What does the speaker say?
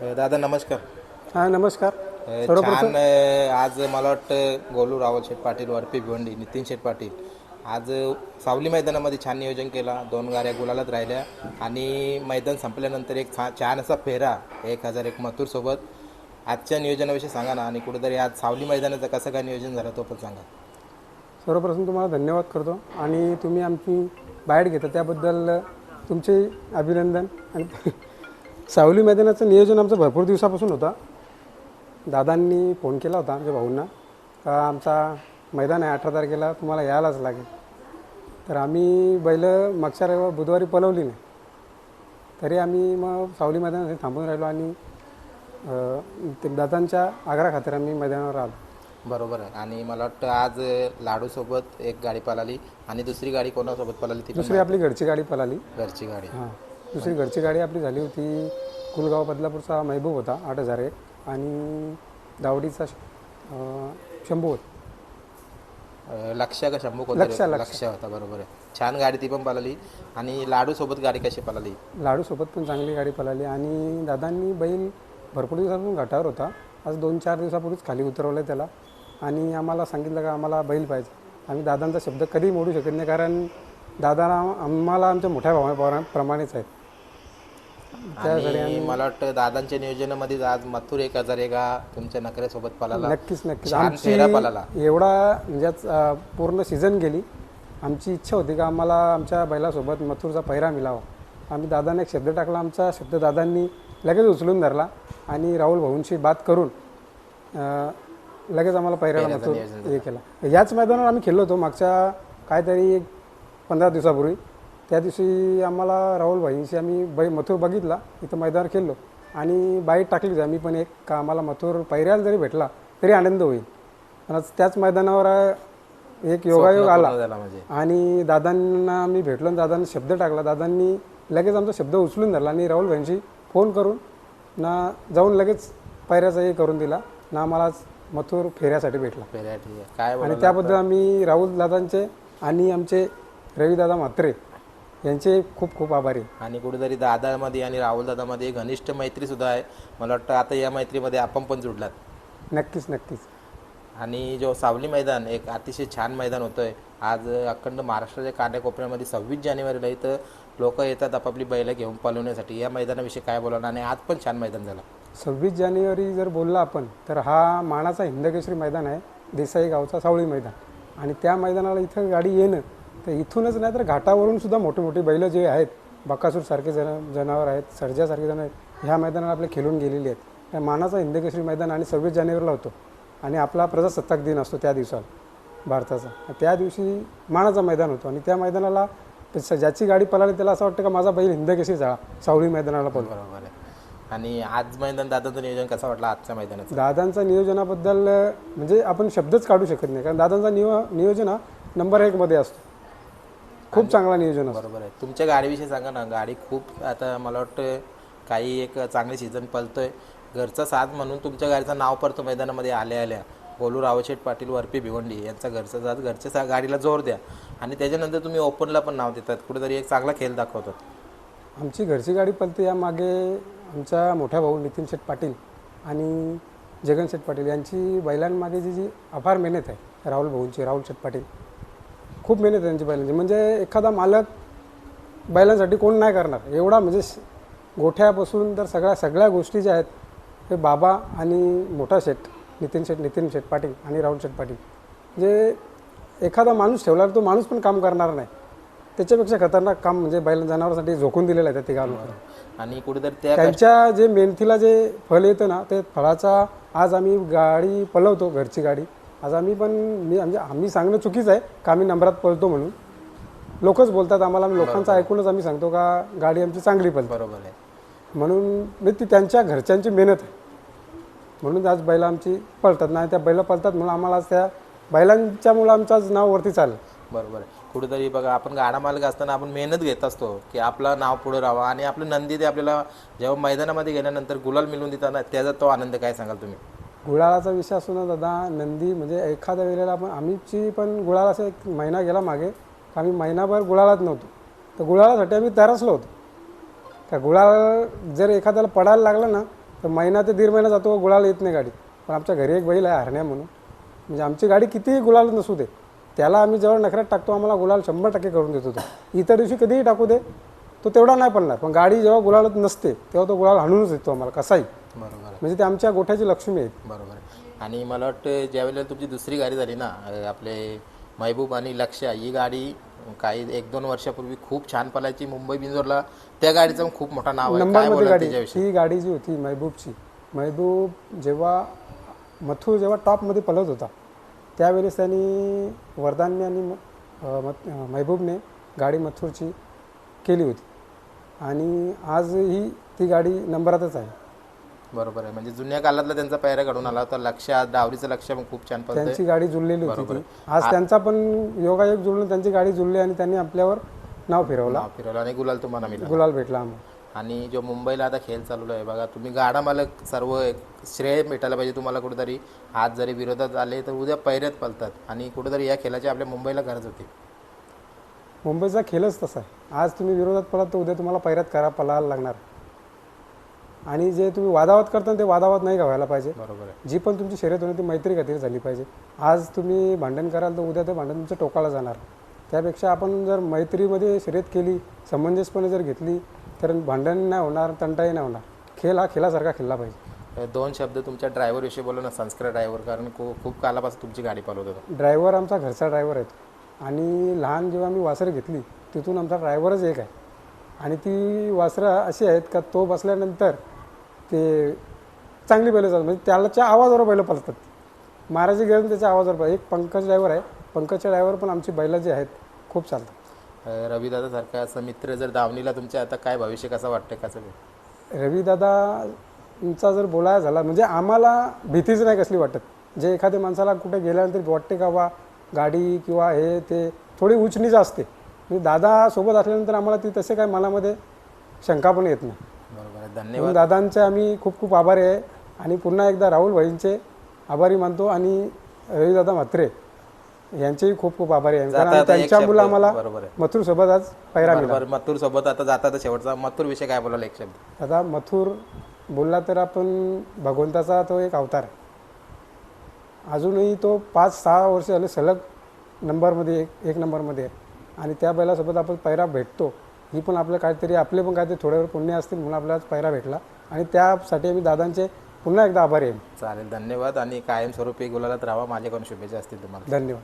दादा नमस्कार. हां नमस्कार. अ, छान अ, आज मला वाटतं गोलू रावल शेठ पाटील वरपी भिवंडी नितीन शेठ पाटील आज अ, सावली मैदानामध्ये छान नियोजन केला. दोन गाड्या गुलालात राहिल्या आणि मैदान संपल्यानंतर एक छा छान असा फेरा एक हजार एक मथुरसोबत आजच्या नियोजनाविषयी सांगा ना आणि कुठेतरी आज सावली मैदानाचं कसं काय नियोजन झालं तो पण सांगा. सर्वप्रथम तुम्हाला धन्यवाद करतो आणि तुम्ही आमची बाहेर घेता त्याबद्दल तुमचे अभिनंदन आणि सावली मैदानाचं नियोजन आमचं भरपूर दिवसापासून होतं. दादांनी फोन केला होता आमच्या भाऊंना. का आमचा मैदान आहे अठरा तारखेला तुम्हाला यायलाच लागेल. तर आम्ही बैल मागच्या रविवार बुधवारी पलवली नाही. तरी आम्ही मग सावली मैदानात थांबून राहिलो आणि ते दादांच्या आग्रा खातर आम्ही मैदानावर आलो. बरोबर आहे. आणि मला वाटतं आज लाडूसोबत एक गाडी पळाली आणि दुसरी गाडी कोणासोबत पळाली ती दुसरी आपली घरची गाडी पळाली. घरची गाडी. हां. दुसरी घरची गाडी आपली झाली होती. कुलगाव बदलापूरचा महबूब होता आठ हजार एक. आणि दावडीचा शंभू लक्ष का शंभू लक्ष? लक्ष. होता बरोबर आहे. छान गाडी ती पण पळाली. आणि लाडू सोबत गाडी कशी पळाली? लाडूसोबत पण चांगली गाडी पळाली. आणि दादांनी बैल भरपूर दिवसापासून घाटावर होता. आज दोन चार दिवसापूर्वीच खाली उतरवलं त्याला. आणि आम्हाला सांगितलं का आम्हाला बैल पाहिजे. आम्ही दादांचा शब्द कधी मोडू शकत नाही कारण दादा आम्हाला आमच्या मोठ्या भावाप्रमाणेच आहेत. आणि मला वाटतं दादांच्या नियोजनामध्ये आज मथुर एक हजार एका तुमच्या नकऱ्यासोबत पळाला. नक्कीच नक्कीच. छान आमची पळाला. एवढा म्हणजे आज, अं, पूर्ण सीझन गेली. आमची इच्छा होती का आम्हाला आमच्या बैलासोबत मथुरचा पैरा मिळावा. आम्ही दादांना एक शब्द टाकला आमचा शब्द दादांनी लगेच उचलून धरला आणि राहुल भाऊंशी बात करून अं, लगेच आम्हाला पैऱ्याला मथुर हे केला. याच मैदानावर आम्ही खेळलो होतो मागच्या काहीतरी एक पंधरा दिवसापूर्वी. त्या दिवशी आम्हाला राहुल भाईंशी आम्ही बै मथुर बघितला इथं मैदानावर खेळलो. आणि बाईट टाकलीच आम्ही पण एक का आम्हाला मथुर पैऱ्याला जरी भेटला तरी आनंद होईल. पण आज त्याच मैदानावर एक योगायोग आला. म्हणजे. आणि दादांना मी भेटलो आणि दादांनी शब्द टाकला. दादांनी लगेच आमचा शब्द उचलून धरला आणि राहुल भाईंशी फोन करून ना जाऊन लगेच पैऱ्याचा हे करून दिला. ना आम्हाला मथुर फेऱ्यासाठी भेटला. फेऱ्या काय आणि त्याबद्दल आम्ही राहुल दादांचे आणि आमचे रविदादा म्हात्रे यांचे खूप खूप आभारी. आहे. आणि कुठेतरी दादामध्ये आणि राहुल दादामध्ये घनिष्ठ मैत्री सुद्धा आहे. मला वाटतं आता या मैत्रीमध्ये आपण पण जुडलात. नक्कीच नक्कीच. आणि जो सावली मैदान एक अतिशय छान मैदान होतंय. आज अखंड महाराष्ट्राच्या कान्याकोपऱ्यामध्ये सव्वीस जानेवारीला इथं लोक येतात आपापली बैलं घेऊन पळवण्यासाठी या मैदानाविषयी काय बोलणार? आणि आज पण छान मैदान झालं. सव्वीस जानेवारी जर बोलला आपण तर हा मानाचा हिंदकेसरी मैदान आहे. देसाई गावचा सावळी मैदान. आणि त्या मैदानाला इथं गाडी येणं तर इथूनच नाही तर घाटावरून सुद्धा मोठी मोठी बैलं जे आहेत बकासूर सारखे जन जनावर आहेत सर्जासारखे जण आहेत ह्या मैदानाला आपले खेळून गेलेली आहेत. त्या मानाचा हिंदकेसरी मैदान आणि सव्वीस जानेवारीला होतो. आणि आपला प्रजासत्ताक दिन असतो त्या दिवसाला भारताचा. त्या दिवशी मानाचा मैदान होतो. आणि त्या मैदानाला ज्याची गाडी पळाली त्याला असं वाटतं का माझा बैल हिंदकेसरी जाळा सावळी मैदानाला पळतो. बरोबर आहे. आणि आज मैदान दादाचं नियोजन कसं वाटलं आजच्या मैदानाचं? दादांचा नियोजनाबद्दल म्हणजे आपण शब्दच काढू शकत नाही. कारण दादांचा नियो नियोजन हा नंबर एकमध्ये असतो. खूप चांगला नियोजन असतो. बरोबर आहे. तुमच्या गाडीविषयी सांगा ना गाडी खूप आता मला वाटतं काही एक चांगले सीझन पळतोय घरचा साथ म्हणून तुमच्या गाडीचं नाव पडतो मैदानामध्ये आल्या आल्या. गोलू रावशेठ पाटील वरपी भिवंडी यांचा घरचा साथ घरच्या सा गाडीला जोर द्या. आणि त्याच्यानंतर तुम्ही ओपनला पण नाव देतात. कुठेतरी एक चांगला खेळ दाखवतात. आमची घरची गाडी पळते यामागे आमचा मोठा भाऊ नितीन शेठ पाटील आणि जगन शेठ पाटील. यांची बैलांमागे जी जी अपार मेहनत आहे राहुल भाऊंची राहुल शेठ पाटील. खूप मेहनत आहे त्यांची बैलांची. म्हणजे एखादा मालक बैलांसाठी कोण नाही करणार. एवढा म्हणजे गोठ्यापासून तर सगळ्या सगळ्या गोष्टी ज्या आहेत हे बाबा आणि मोठा शेठ नितीन शेठ नितीन शेठ पाटील आणि राहुल शेठ पाटील. म्हणजे एखादा माणूस ठेवला तर तो माणूस पण काम करणार नाही. त्याच्यापेक्षा खतरनाक काम म्हणजे बैल जनावरांसाठी झोकून दिलेलं आहे त्या तिघा आणि कुठेतरी त्या त्यांच्या जे मेहनतीला जे फळ येतं ना ते फळाचा आज आम्ही गाडी पळवतो घरची गाडी. आज आम्ही पण मी म्हणजे आम्ही सांगणं चुकीचं आहे का आम्ही नंबरात पळतो म्हणून. लोकच बोलतात आम्हाला आम्ही लोकांचं ऐकूनच आम्ही सांगतो का गाडी आमची चांगली पळते. बरोबर आहे. म्हणून म्हणजे ती त्यांच्या घरच्यांची मेहनत आहे. म्हणून आज बैल आमची पळतात नाही त्या बैला पळतात म्हणून आम्हाला आज त्या बैलांच्यामुळं आमचं आज नाव वरती चाललं. बरोबर आहे. कुठेतरी बघा आपण गाडा मालक असताना आपण मेहनत घेत असतो की आपलं नाव पुढे राहावं आणि आपलं नंदी ते आपल्याला जेव्हा मैदानामध्ये गेल्यानंतर गुलाल मिळवून देताना त्याचा तो आनंद काय सांगाल तुम्ही? गुळाळाचा विषय असतो ना दादा नंदी म्हणजे एखाद्या वेळेला आपण आम्हीची पण गुळाळा असं एक महिना गेला मागे आम्ही महिनाभर गुळाळात नव्हतो. तर गुळाळासाठी आम्ही तरसलो होतो. का गुळाळ जर एखाद्याला पडायला लागला ना तर महिना ते दीड महिना जातो गुळाळ येत नाही गाडी पण आमच्या घरी एक बैल आहे हरण्या म्हणून. म्हणजे आमची गाडी कितीही गुलाल नसू दे त्याला आम्ही जेव्हा नखऱ्यात टाकतो आम्हाला गुलाल शंभर टक्के करून देतो होतो. इतर दिवशी कधीही टाकू दे तो तेवढा नाही पडणार. पण गाडी जेव्हा गुलालत नसते तेव्हा तो गुलाल हाणूनच देतो आम्हाला कसाही. बरोबर म्हणजे ते आमच्या गोठ्याची लक्ष्मी आहे बरोबर आणि मला वाटतं ज्यावेळेला तुमची दुसरी गाडी झाली ना आपले महबूब आणि लक्ष ही गाडी काही एक दोन वर्षापूर्वी खूप छान पलायची. मुंबई बिंजोरला त्या गाडीचं खूप मोठं नाव आहे. काय नंबरमध्ये बोलाल गाडी त्याच्याविषयी? ती गाडी जी होती महबूबची महबूब जेव्हा मथुर जेव्हा टॉपमध्ये पलत होता त्यावेळेस त्यांनी वरदानने आणि म- अं, मत- अं, महबूबने गाडी मथुरची केली होती. आणि आजही ती गाडी नंबरातच आहे. बरोबर आहे. म्हणजे जुन्या काळातला त्यांचा पैरा घडून आला होता. लक्ष डावरीचं लक्ष पण खूप छान पडतंय. त्यांची गाडी जुळलेली होती ती. आज त्यांचा पण योगायोग जुळून त्यांची गाडी जुळली आणि त्यांनी आपल्यावर नाव फिरवला. नाव फिरवलं आणि गुलाल तुम्हाला मिळाला. गुलाल भेटला आम्हाला. आणि जो मुंबईला आता खेळ चालू आहे बघा तुम्ही गाडा मालक सर्व एक श्रेय भेटायला पाहिजे तुम्हाला कुठेतरी. आज जरी विरोधात आले तर उद्या पैऱ्यात पलतात आणि कुठेतरी या खेळाची आपल्या मुंबईला गरज होती. मुंबईचा खेळच तसा आहे. आज तुम्ही विरोधात पळत तर उद्या तुम्हाला पैरात करा पळायला लागणार. आणि जे तुम्ही वादावाद करता ते वादावाद नाही का व्हायला पाहिजे. बरोबर आहे. जी पण तुमची शर्यत होणे ती मैत्री खातीर झाली पाहिजे. आज तुम्ही भांडण कराल तर उद्या ते भांडण तुमच्या टोकाला जाणार. त्यापेक्षा आपण जर मैत्रीमध्ये शर्यत केली समंजसपणे जर घेतली तर भांडण नाही होणार तंटाही नाही होणार. खेळ हा खेळासारखा खेळला पाहिजे. दोन शब्द तुमच्या ड्रायव्हर विषयी बोललो ना संस्कार ड्रायव्हर कारण खू- खूप कालापासून तुमची गाडी पालवत होता. ड्रायव्हर आमचा घरचा ड्रायव्हर आहे आणि लहान जेव्हा मी वासरं घेतली तिथून आमचा ड्रायव्हरच एक आहे. आणि ती वासरं अशी आहेत का तो बसल्यानंतर ते चांगली बैलं चालतात. म्हणजे त्याच्या आवाजावर बैलं पळतात महाराजी गेलं त्याच्या आवाजावर एक पंकज ड्रायव्हर आहे. पंकजच्या ड्रायव्हर पण आमची बैलं जे आहेत खूप चालतात. रविदादा सारखा असं मित्र जर दावणीला तुमच्या आता काय भविष्य कसं वाटतं कसं ते? रविदादांचा जर बोलायला झाला म्हणजे आम्हाला भीतीच नाही कसली वाटत. जे एखाद्या माणसाला कुठे गेल्यानंतर वाटते का बा गाडी किंवा हे ते थोडी उचनीच असते. म्हणजे दादा सोबत असल्यानंतर आम्हाला ती तसे काय मनामध्ये शंका पण येत नाही. बरोबर आहे. धन्यवाद. म्हणून दादांचे आम्ही खूप खूप आभारी आहे. आणि पुन्हा एकदा राहुल भाईंचे आभारी मानतो आणि रविदादा म्हात्रे यांचेही खूप खूप आभारी आहे. कारण आता एक त्यांच्यामुळे शब्द- आम्हाला बरोबर आहे. मथुर सोबत आज पैरा मिळाला. बरोबर मथुर सोबत आता जाता तर शेवटचा. मथुर विषय काय बोलाल एक शब्द? आता मथुर बोलला तर आपण भगवंताचा तो एक अवतार आहे. अजूनही तो पाच सहा वर्ष झाले सलग नंबरमध्ये एक एक नंबरमध्ये आहे. आणि त्या बैलासोबत आपण पैरा भेटतो. ही पण आपलं काहीतरी आपले पण काहीतरी थोड्यावर पुण्य असतील म्हणून आपल्याला पैरा भेटला. आणि त्यासाठी आम्ही दादांचे पुन्हा एकदा आभारी आहे. चालेल धन्यवाद. आणि कायमस्वरूपी गुलालात राहा माझ्याकडून शुभेच्छा असतील तुम्हाला. धन्यवाद.